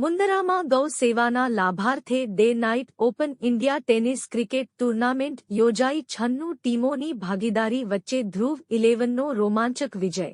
મુંદરામાં ગૌ સેવાના લાભાર્થે day night open India tennis cricket tournament યોજાઈ. છન્નું ટીમોની ભાગીદારી વચ્ચે ધ્રુવ ઇલેવનનો રોમાંચક વિજય.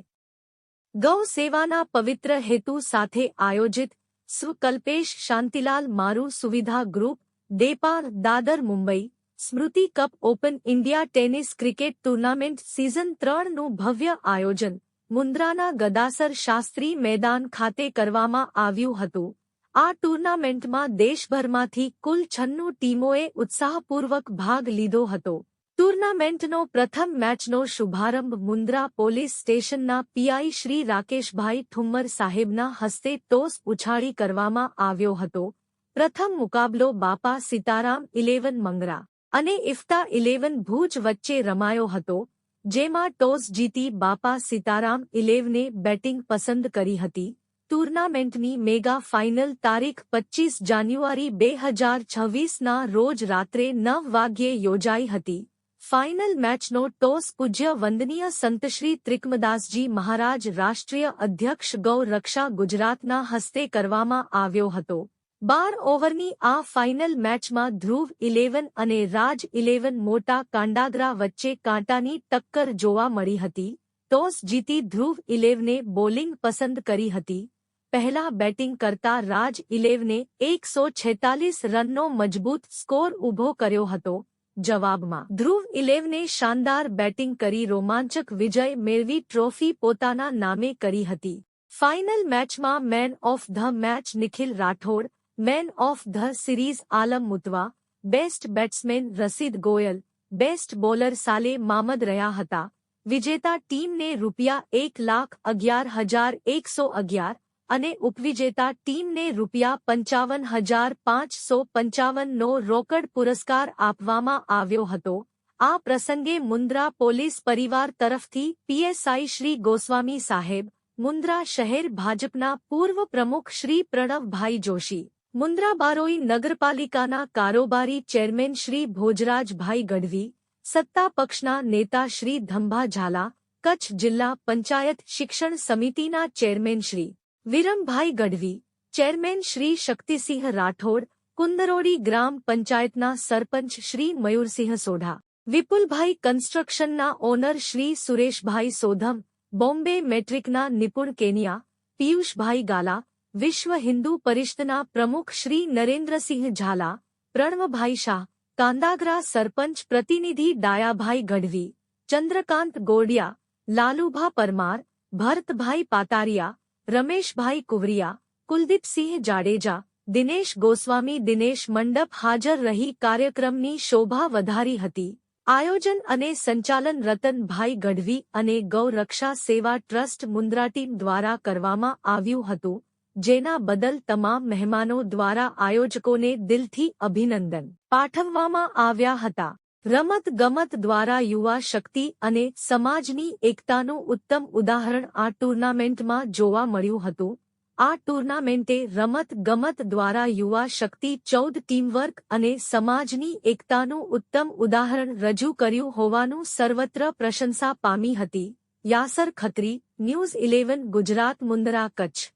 ગૌ સેવાના પવિત્ર હેતુ સાથે આયોજિત સ્વકલ્પેશ Shantilal Maru Suvidha group Depar Dadar, Mumbai, Smriti cup open India tennis cricket tournament season ત્રણનું ભવ્ય આયોજન મુન્દ્રાના ગદાસર શાસ્ત્રી મેદાન ખાતે કરવામાં આવ્યું હતું. આ ટુર્નામેન્ટમાં દેશભરમાંથી કુલ છન્નું ટીમોએ ઉત્સાહપૂર્વક ભાગ લીધો હતો. ટુર્નામેન્ટનો પ્રથમ મેચનો શુભારંભ મુન્દ્રા પોલીસ સ્ટેશનના પીઆઈ શ્રી રાકેશભાઈ ઠુમ્મર સાહેબના હસ્તે ટોસ ઉછાળી કરવામાં આવ્યો હતો. પ્રથમ મુકાબલો બાપા સીતારામ ઇલેવન મંગરા અને ઇફ્તા ઇલેવન ભુજ વચ્ચે રમાયો હતો, જેમાં ટોસ જીતી બાપા સીતારામ ઇલેવને બેટિંગ પસંદ કરી હતી. ટુર્નામેન્ટની મેગા ફાઇનલ તારીખ પચ્ચીસ જાન્યુઆરી બે હજાર છવ્વીસના રોજ રાત્રે નવ વાગ્યે યોજાઈ હતી. ફાઇનલ મેચનો ટોસ પૂજ્ય વંદનીય સંતશ્રી ત્રિકમદાસજી મહારાજ, રાષ્ટ્રીય અધ્યક્ષ ગૌ રક્ષા ગુજરાતના હસ્તે કરવામાં આવ્યો હતો. બાર ઓવરની આ ફાઇનલ મેચમાં ધ્રુવ ઇલેવન અને રાજ ઇલેવન મોટા કાંડાગરા વચ્ચે કાંટાની ટક્કર જોવા મળી હતી. ટોસ જીતી ધ્રુવ ઇલેવને બોલિંગ પસંદ કરી હતી. પહેલા બેટિંગ કરતા રાજ ઇલેવને એકસો છેતાલીસ રનનો મજબૂત સ્કોર ઊભો કર્યો હતો. જવાબમાં ધ્રુવ ઇલેવને શાનદાર બેટિંગ કરી રોમાંચક વિજય મેળવી ટ્રોફી પોતાના નામે કરી હતી. ફાઇનલ મેચમાં man of the match Nikhil Rathod, man of the series Alam Mutwa, best batsman Rashid Goyal, best bowler સાલે મામદ રહ્યા હતા. વિજેતા ટીમને રૂપિયા એક લાખ અગિયાર હજાર એકસો અગિયાર અને ઉપવિજેતા ટીમને રૂપિયા પંચાવન હજાર પાંચસો પંચાવનનો રોકડ પુરસ્કાર આપવામાં આવ્યો હતો. આ પ્રસંગે મુન્દ્રા પોલીસ પરિવાર તરફથી પીએસઆઈ શ્રી ગોસ્વામી સાહેબ, મુન્દ્રા શહેર ભાજપના પૂર્વ પ્રમુખ શ્રી પ્રણવભાઈ જોશી, મુન્દ્રા બારોઈ નગરપાલિકાના કારોબારી ચેરમેન શ્રી ભોજરાજભાઈ ગઢવી, સત્તા પક્ષના નેતા શ્રી ધંભા ઝાલા કચ્છ જિલ્લા પંચાયત શિક્ષણ સમિતિના ચેરમેન શ્રી વિરમભાઈ ગઢવી ચેરમેન શ્રી શક્તિસિંહ રાઠોડ કુંદરોડી ગ્રામ પંચાયતના સરપંચ શ્રી મયુરસિંહ સોઢા વિપુલભાઈ કન્સ્ટ્રક્શનના ઓનર શ્રી સુરેશભાઈ સોધમ બોમ્બે મેટ્રિકના નિપુણ કેનિયા પિયુષભાઈ ગાલા વિશ્વ હિન્દુ પરિષદના પ્રમુખ શ્રી નરેન્દ્રસિંહ ઝાલા પ્રણવભાઈ શાહ કાંદાગરા સરપંચ પ્રતિનિધિ ડાયાભાઈ ગઢવી ચંદ્રકાંત ગોડિયા લાલુભા પરમાર ભરતભાઈ પાતારિયા રમેશભાઈ કુવરિયા, કુલદીપસિંહ જાડેજા, દિનેશ ગોસ્વામી, દિનેશ મંડપ હાજર રહી કાર્યક્રમની શોભા વધારી હતી. આયોજન અને સંચાલન રતનભાઈ ગઢવી અને ગૌરક્ષા સેવા ટ્રસ્ટ મુન્દ્રા ટીમ દ્વારા કરવામાં આવ્યું હતું, જેના બદલ તમામ મહેમાનો દ્વારા આયોજકોને દિલથી અભિનંદન પાઠવવામાં આવ્યા હતા. રમત ગમત દ્વારા યુવા શક્તિ અને સમાજની એકતાનું ઉત્તમ ઉદાહરણ આ ટુર્નામેન્ટમાં જોવા મળ્યું હતું. આ ટુર્નામેન્ટે રમત ગમત દ્વારા યુવા શક્તિ, ચૌદ ટીમવર્ક અને સમાજની એકતાનું ઉત્તમ ઉદાહરણ રજૂ કર્યું હોવાનું સર્વત્ર પ્રશંસા પામી હતી. Yasar Khatri, news eleven, Gujarat Mundra Kutch.